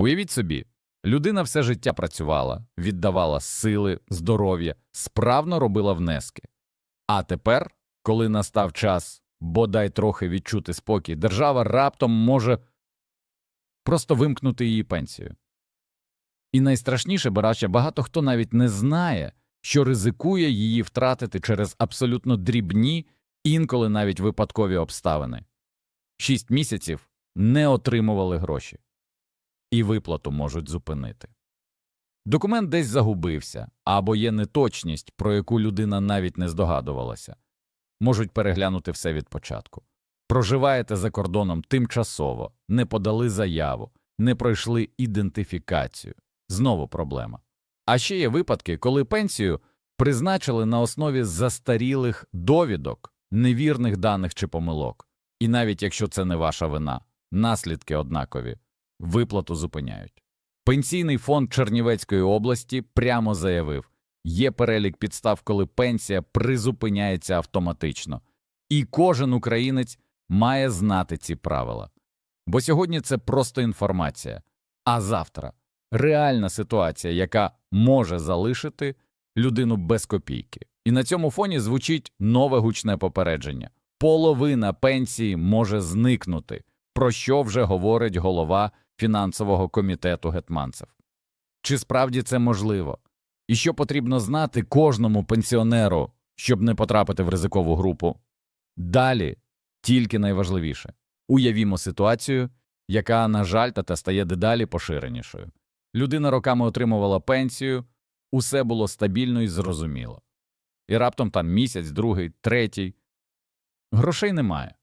Уявіть собі, людина все життя працювала, віддавала сили, здоров'я, справно робила внески. А тепер, коли настав час бодай трохи відчути спокій, держава раптом може просто вимкнути її пенсію. І найстрашніше, барача, багато хто навіть не знає, що ризикує її втратити через абсолютно дрібні, інколи навіть випадкові обставини. Шість місяців не отримували гроші, і виплату можуть зупинити. Документ десь загубився або є неточність, про яку людина навіть не здогадувалася, можуть переглянути все від початку. Проживаєте за кордоном тимчасово, не подали заяву, не пройшли ідентифікацію. Знову проблема. А ще є випадки, коли пенсію призначили на основі застарілих довідок, невірних даних чи помилок. І навіть якщо це не ваша вина, наслідки однакові, виплату зупиняють. Пенсійний фонд Чернівецької області прямо заявив, є перелік підстав, коли пенсія призупиняється автоматично, і кожен українець має знати ці правила. Бо сьогодні це просто інформація, а завтра реальна ситуація, яка може залишити людину без копійки. І на цьому фоні звучить нове гучне попередження половина пенсії може зникнути, про що вже говорить голова фінансового комітету гетманцев. Чи справді це можливо? І що потрібно знати кожному пенсіонеру, щоб не потрапити в ризикову групу? Далі тільки найважливіше уявімо ситуацію, яка, на жаль, та стає дедалі поширенішою. Людина роками отримувала пенсію, усе було стабільно і зрозуміло. І раптом там місяць, другий, третій. Грошей немає.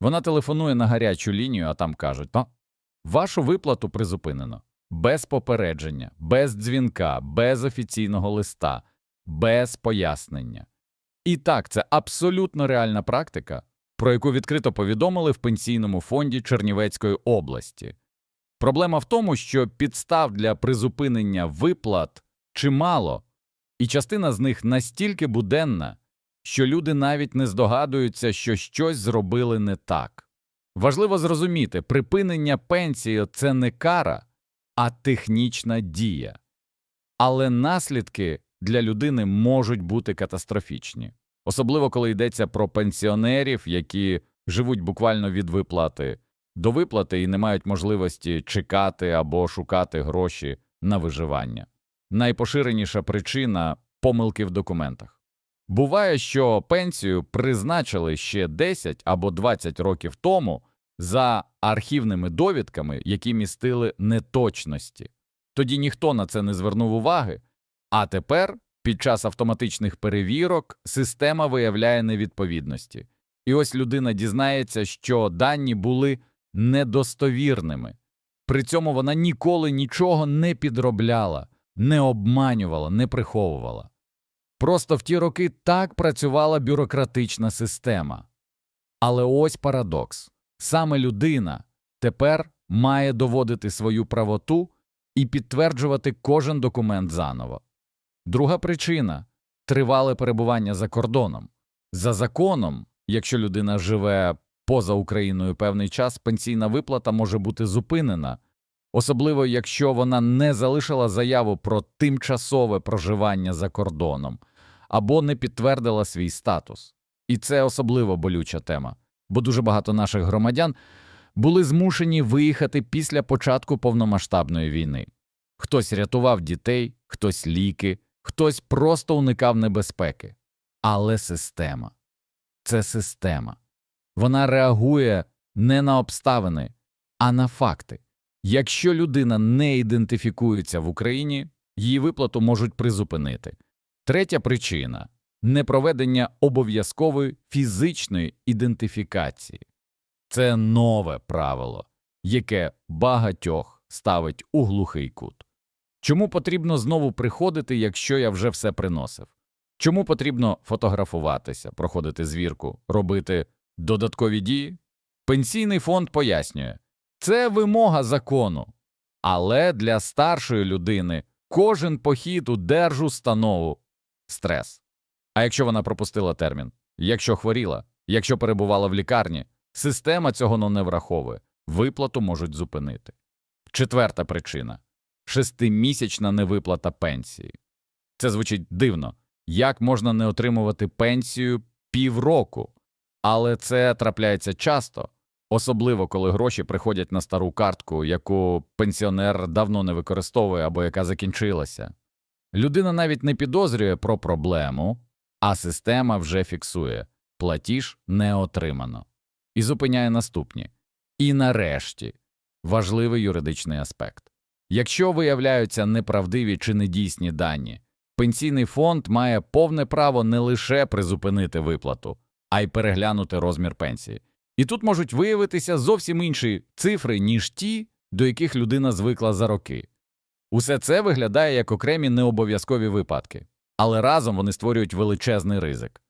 Вона телефонує на гарячу лінію, а там кажуть: «Та, вашу виплату призупинено без попередження, без дзвінка, без офіційного листа, без пояснення. І так, це абсолютно реальна практика, про яку відкрито повідомили в пенсійному фонді Чернівецької області. Проблема в тому, що підстав для призупинення виплат чимало, і частина з них настільки буденна, що люди навіть не здогадуються, що щось зробили не так. Важливо зрозуміти, припинення пенсії це не кара, а технічна дія. Але наслідки для людини можуть бути катастрофічні, особливо коли йдеться про пенсіонерів, які живуть буквально від виплати до виплати і не мають можливості чекати або шукати гроші на виживання. Найпоширеніша причина помилки в документах. Буває, що пенсію призначили ще 10 або 20 років тому за архівними довідками, які містили неточності. Тоді ніхто на це не звернув уваги, а тепер, під час автоматичних перевірок, система виявляє невідповідності. І ось людина дізнається, що дані були недостовірними. При цьому вона ніколи нічого не підробляла, не обманювала, не приховувала. Просто в ті роки так працювала бюрократична система. Але ось парадокс саме людина тепер має доводити свою правоту і підтверджувати кожен документ заново. Друга причина тривале перебування за кордоном. За законом, якщо людина живе поза Україною певний час, пенсійна виплата може бути зупинена, особливо якщо вона не залишила заяву про тимчасове проживання за кордоном або не підтвердила свій статус. І це особливо болюча тема, бо дуже багато наших громадян були змушені виїхати після початку повномасштабної війни. Хтось рятував дітей, хтось ліки, хтось просто уникав небезпеки. Але система це система. Вона реагує не на обставини, а на факти. Якщо людина не ідентифікується в Україні, її виплату можуть призупинити. Третя причина непроведення обов'язкової фізичної ідентифікації. Це нове правило, яке багатьох ставить у глухий кут. Чому потрібно знову приходити, якщо я вже все приносив? Чому потрібно фотографуватися, проходити звірку, робити Додаткові дії? Пенсійний фонд пояснює, це вимога закону, але для старшої людини кожен похід у держустанову стрес. А якщо вона пропустила термін, якщо хворіла, якщо перебувала в лікарні, система цього не враховує, виплату можуть зупинити. Четверта причина шестимісячна невиплата пенсії. Це звучить дивно. Як можна не отримувати пенсію півроку? Але це трапляється часто, особливо коли гроші приходять на стару картку, яку пенсіонер давно не використовує або яка закінчилася. Людина навіть не підозрює про проблему, а система вже фіксує платіж не отримано і зупиняє наступні. І нарешті важливий юридичний аспект. Якщо виявляються неправдиві чи недійсні дані, пенсійний фонд має повне право не лише призупинити виплату, а й переглянути розмір пенсії. І тут можуть виявитися зовсім інші цифри, ніж ті, до яких людина звикла за роки. Усе це виглядає як окремі необов'язкові випадки, але разом вони створюють величезний ризик.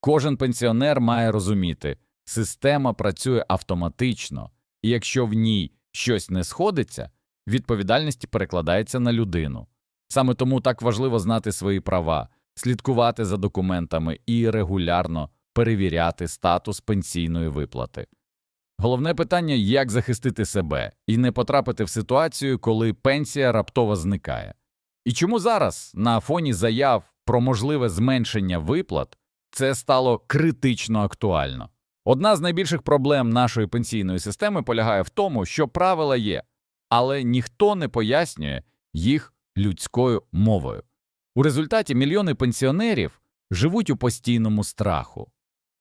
Кожен пенсіонер має розуміти, система працює автоматично, і якщо в ній щось не сходиться, відповідальність перекладається на людину. Саме тому так важливо знати свої права, слідкувати за документами і регулярно перевіряти статус пенсійної виплати. Головне питання як захистити себе і не потрапити в ситуацію, коли пенсія раптово зникає. І чому зараз, на фоні заяв про можливе зменшення виплат, це стало критично актуально? Одна з найбільших проблем нашої пенсійної системи полягає в тому, що правила є, але ніхто не пояснює їх людською мовою. У результаті мільйони пенсіонерів живуть у постійному страху,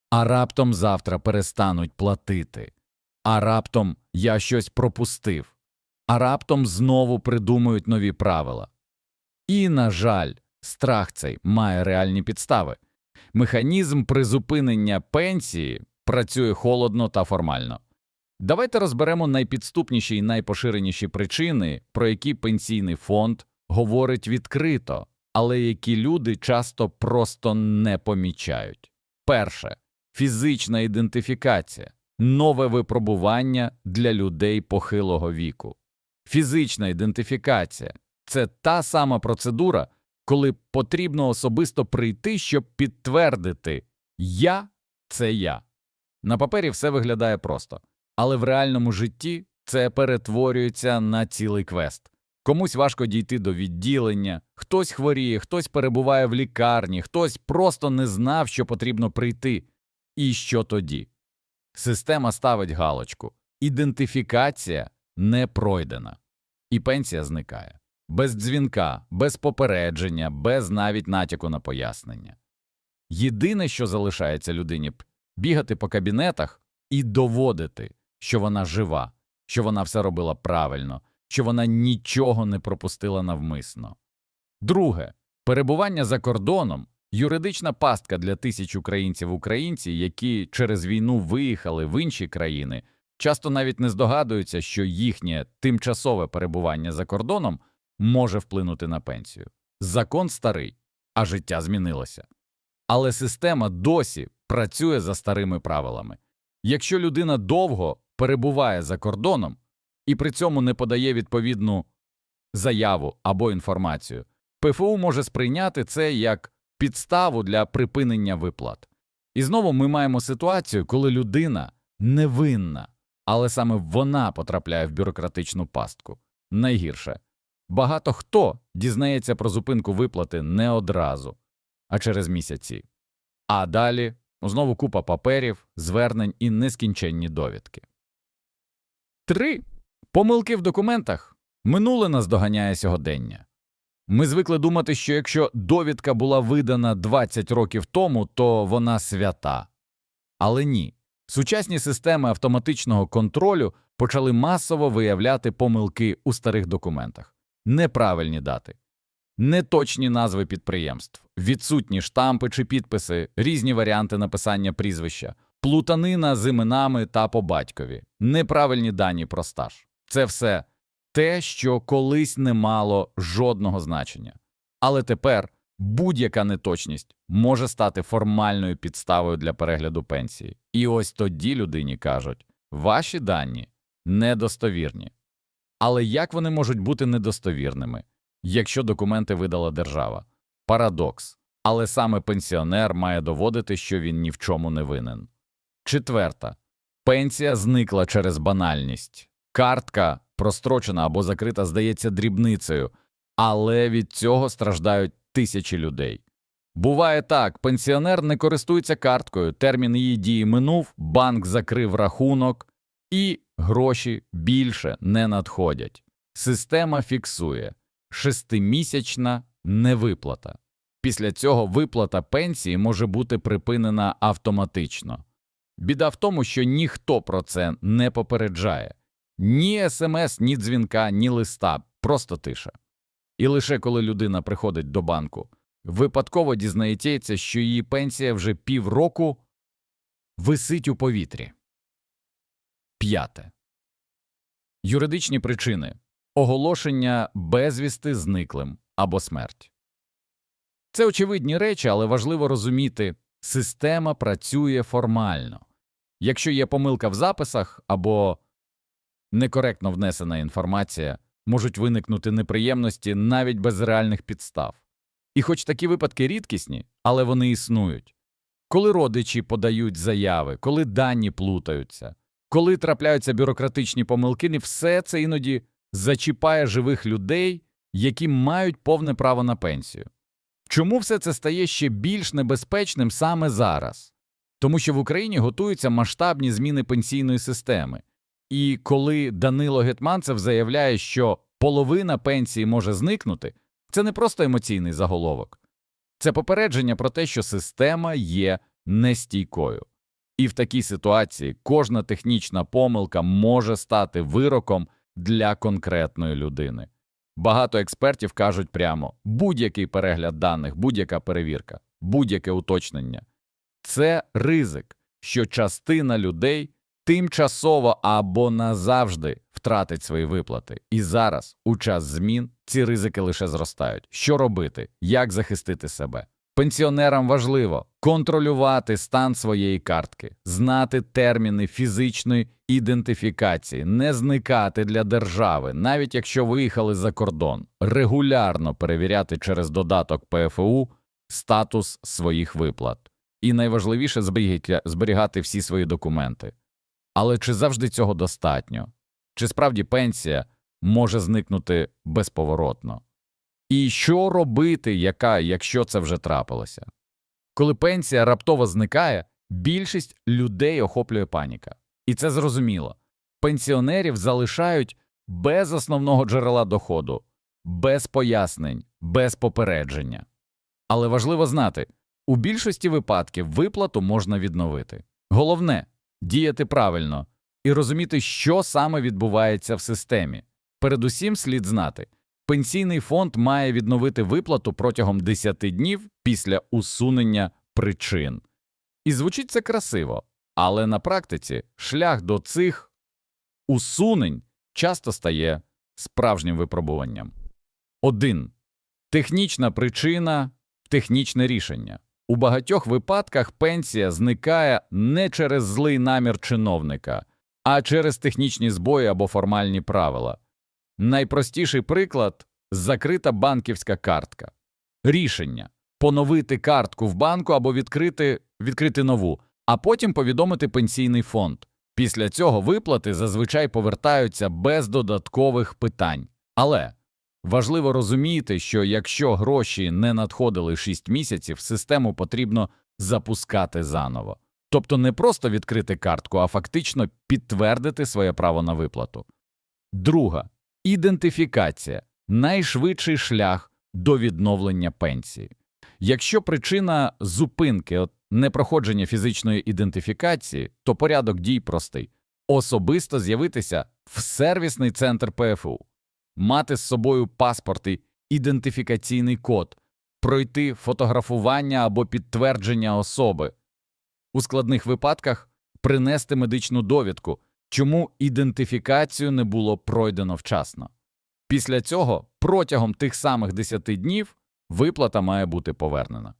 а раптом завтра перестануть платити, а раптом я щось пропустив, а раптом знову придумують нові правила. І, на жаль, страх цей має реальні підстави. Механізм призупинення пенсії працює холодно та формально. Давайте розберемо найпідступніші і найпоширеніші причини, про які пенсійний фонд говорить відкрито, але які люди часто просто не помічають. Перше фізична ідентифікація, нове випробування для людей похилого віку. Фізична ідентифікація це та сама процедура, коли потрібно особисто прийти, щоб підтвердити Я це я. На папері все виглядає просто, але в реальному житті це перетворюється на цілий квест. Комусь важко дійти до відділення, хтось хворіє, хтось перебуває в лікарні, хтось просто не знав, що потрібно прийти. І що тоді? Система ставить галочку ідентифікація не пройдена, і пенсія зникає без дзвінка, без попередження, без навіть натяку на пояснення. Єдине, що залишається людині бігати по кабінетах і доводити, що вона жива, що вона все робила правильно, що вона нічого не пропустила навмисно. Друге перебування за кордоном юридична пастка для тисяч українців українців, які через війну виїхали в інші країни, часто навіть не здогадуються, що їхнє тимчасове перебування за кордоном може вплинути на пенсію. Закон старий, а життя змінилося. Але система досі працює за старими правилами. Якщо людина довго перебуває за кордоном і при цьому не подає відповідну заяву або інформацію, ПФУ може сприйняти це як підставу для припинення виплат. І знову ми маємо ситуацію, коли людина невинна, але саме вона потрапляє в бюрократичну пастку. Найгірше багато хто дізнається про зупинку виплати не одразу, а через місяці. А далі знову купа паперів, звернень і нескінченні довідки. 3. Помилки в документах минуле наздоганяє сьогодення. Ми звикли думати, що якщо довідка була видана 20 років тому, то вона свята. Але ні. Сучасні системи автоматичного контролю почали масово виявляти помилки у старих документах, неправильні дати, неточні назви підприємств, відсутні штампи чи підписи, різні варіанти написання прізвища, плутанина з іменами та по батькові, неправильні дані про стаж. Це все те, що колись не мало жодного значення. Але тепер будь-яка неточність може стати формальною підставою для перегляду пенсії. І ось тоді людині кажуть ваші дані недостовірні. Але як вони можуть бути недостовірними, якщо документи видала держава? Парадокс. Але саме пенсіонер має доводити, що він ні в чому не винен. Четверта пенсія зникла через банальність. Картка прострочена або закрита здається дрібницею, але від цього страждають тисячі людей. Буває так, пенсіонер не користується карткою, термін її дії минув, банк закрив рахунок, і гроші більше не надходять. Система фіксує шестимісячна невиплата. Після цього виплата пенсії може бути припинена автоматично. Біда в тому, що ніхто про це не попереджає ні смс, ні дзвінка, ні листа, просто тиша. І лише коли людина приходить до банку, випадково дізнається, що її пенсія вже півроку висить у повітрі. П'яте. Юридичні причини оголошення безвісти зниклим або смерть. Це очевидні речі, але важливо розуміти, система працює формально. Якщо є помилка в записах або некоректно внесена інформація, можуть виникнути неприємності навіть без реальних підстав. І хоч такі випадки рідкісні, але вони існують. Коли родичі подають заяви, коли дані плутаються, коли трапляються бюрократичні помилки, не все це іноді зачіпає живих людей, які мають повне право на пенсію. Чому все це стає ще більш небезпечним саме зараз? Тому що в Україні готуються масштабні зміни пенсійної системи, і коли Данило Гетманцев заявляє, що половина пенсії може зникнути, це не просто емоційний заголовок, це попередження про те, що система є нестійкою. І в такій ситуації кожна технічна помилка може стати вироком для конкретної людини. Багато експертів кажуть прямо будь-який перегляд даних, будь-яка перевірка, будь-яке уточнення це ризик, що частина людей тимчасово або назавжди втратить свої виплати. І зараз, у час змін, ці ризики лише зростають. Що робити? Як захистити себе? Пенсіонерам важливо контролювати стан своєї картки, знати терміни фізичної ідентифікації, не зникати для держави, навіть якщо виїхали за кордон, регулярно перевіряти через додаток ПФУ статус своїх виплат. І найважливіше зберігати, всі свої документи. Але чи завжди цього достатньо? Чи справді пенсія може зникнути безповоротно? І що робити, яка, якщо це вже трапилося? Коли пенсія раптово зникає, більшість людей охоплює паніка. І це зрозуміло. Пенсіонерів залишають без основного джерела доходу, без пояснень, без попередження. Але важливо знати, у більшості випадків виплату можна відновити. Головне діяти правильно і розуміти, що саме відбувається в системі. Передусім слід знати, пенсійний фонд має відновити виплату протягом 10 днів після усунення причин. І звучить це красиво, але на практиці шлях до цих усунень часто стає справжнім випробуванням. 1. Технічна причина технічне рішення. У багатьох випадках пенсія зникає не через злий намір чиновника, а через технічні збої або формальні правила. Найпростіший приклад закрита банківська картка. Рішення поновити картку в банку або відкрити, відкрити нову, а потім повідомити пенсійний фонд. Після цього виплати зазвичай повертаються без додаткових питань. Але важливо розуміти, що якщо гроші не надходили 6 місяців, систему потрібно запускати заново. Тобто не просто відкрити картку, а фактично підтвердити своє право на виплату. Друга ідентифікація найшвидший шлях до відновлення пенсії. Якщо причина зупинки от непроходження фізичної ідентифікації, то порядок дій простий особисто з'явитися в сервісний центр ПФУ, мати з собою паспорт і ідентифікаційний код, пройти фотографування або підтвердження особи, у складних випадках принести медичну довідку, чому ідентифікацію не було пройдено вчасно. Після цього протягом тих самих 10 днів виплата має бути повернена.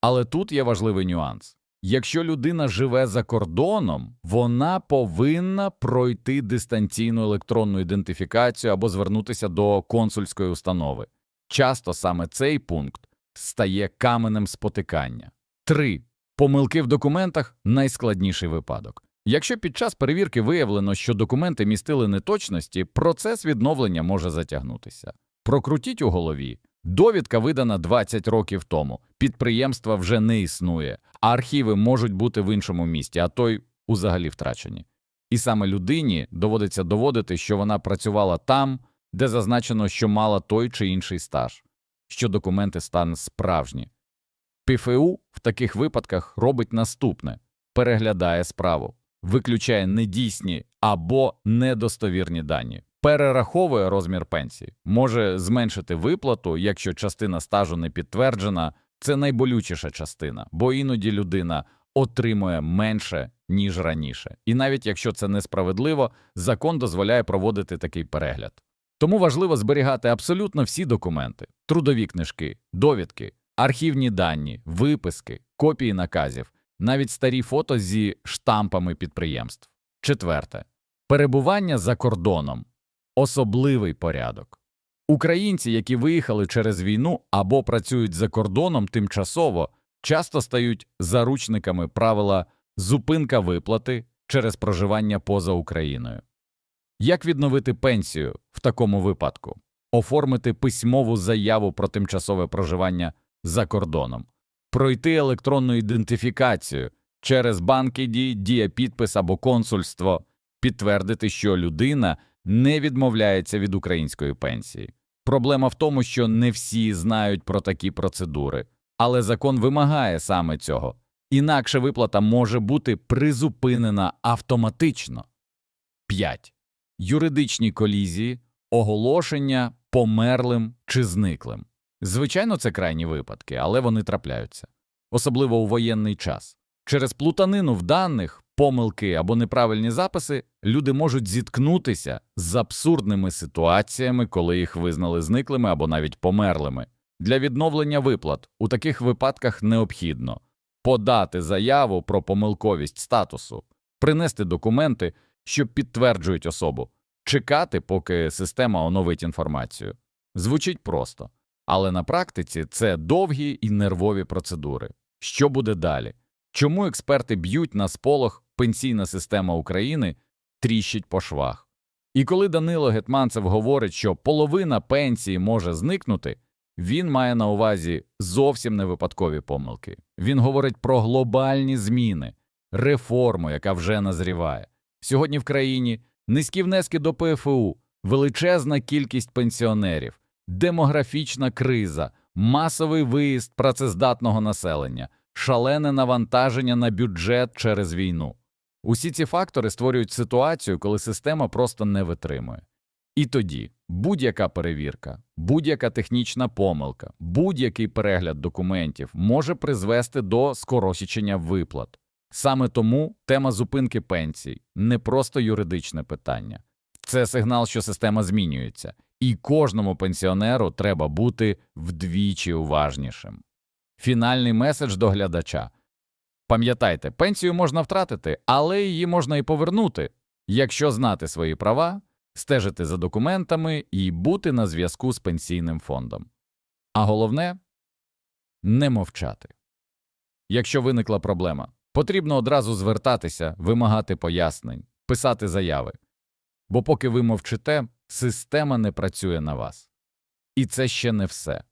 Але тут є важливий нюанс. Якщо людина живе за кордоном, вона повинна пройти дистанційну електронну ідентифікацію або звернутися до консульської установи. Часто саме цей пункт стає каменем спотикання. 3. Помилки в документах найскладніший випадок. Якщо під час перевірки виявлено, що документи містили неточності, процес відновлення може затягнутися. Прокрутіть у голові. Довідка видана 20 років тому, підприємства вже не існує, архіви можуть бути в іншому місті, а той узагалі втрачені. І саме людині доводиться доводити, що вона працювала там, де зазначено, що мала той чи інший стаж, що документи стан справжні. ПФУ в таких випадках робить наступне переглядає справу, виключає недійсні або недостовірні дані, перераховує розмір пенсії, може зменшити виплату, якщо частина стажу не підтверджена. Це найболючіша частина, бо іноді людина отримує менше, ніж раніше. І навіть якщо це несправедливо, закон дозволяє проводити такий перегляд. Тому важливо зберігати абсолютно всі документи: трудові книжки, довідки, архівні дані, виписки, копії наказів, навіть старі фото зі штампами підприємств. Четверте перебування за кордоном особливий порядок. Українці, які виїхали через війну або працюють за кордоном тимчасово, часто стають заручниками правила зупинка виплати через проживання поза Україною. Як відновити пенсію в такому випадку? Оформити письмову заяву про тимчасове проживання за кордоном, пройти електронну ідентифікацію через банки дій, дієпідпис або консульство, підтвердити, що людина не відмовляється від української пенсії. Проблема в тому, що не всі знають про такі процедури, але закон вимагає саме цього. Інакше виплата може бути призупинена автоматично. 5. Юридичні колізії, оголошення померлим чи зниклим. Звичайно, це крайні випадки, але вони трапляються, особливо у воєнний час. Через плутанину в даних, помилки або неправильні записи люди можуть зіткнутися з абсурдними ситуаціями, коли їх визнали зниклими або навіть померлими. Для відновлення виплат у таких випадках необхідно подати заяву про помилковість статусу, принести документи, що підтверджують особу, чекати, поки система оновить інформацію. Звучить просто, але на практиці це довгі і нервові процедури. Що буде далі? Чому експерти б'ють на сполох пенсійна система України тріщить по швах? І коли Данило Гетманцев говорить, що половина пенсії може зникнути, він має на увазі зовсім не випадкові помилки. Він говорить про глобальні зміни, реформу, яка вже назріває. Сьогодні в країні низькі внески до ПФУ, величезна кількість пенсіонерів, демографічна криза, масовий виїзд працездатного населення, шалене навантаження на бюджет через війну. Усі ці фактори створюють ситуацію, коли система просто не витримує. І тоді будь-яка перевірка, будь-яка технічна помилка, будь-який перегляд документів може призвести до скорочення виплат. Саме тому тема зупинки пенсій не просто юридичне питання, це сигнал, що система змінюється, і кожному пенсіонеру треба бути вдвічі уважнішим. Фінальний меседж до глядача. Пам'ятайте, пенсію можна втратити, але її можна і повернути, якщо знати свої права, стежити за документами і бути на зв'язку з пенсійним фондом. А головне не мовчати. Якщо виникла проблема, потрібно одразу звертатися, вимагати пояснень, писати заяви. Бо поки ви мовчите, система не працює на вас. І це ще не все.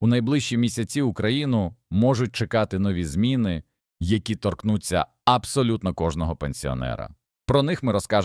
У найближчі місяці Україну можуть чекати нові зміни, які торкнуться абсолютно кожного пенсіонера. Про них ми розкажемо.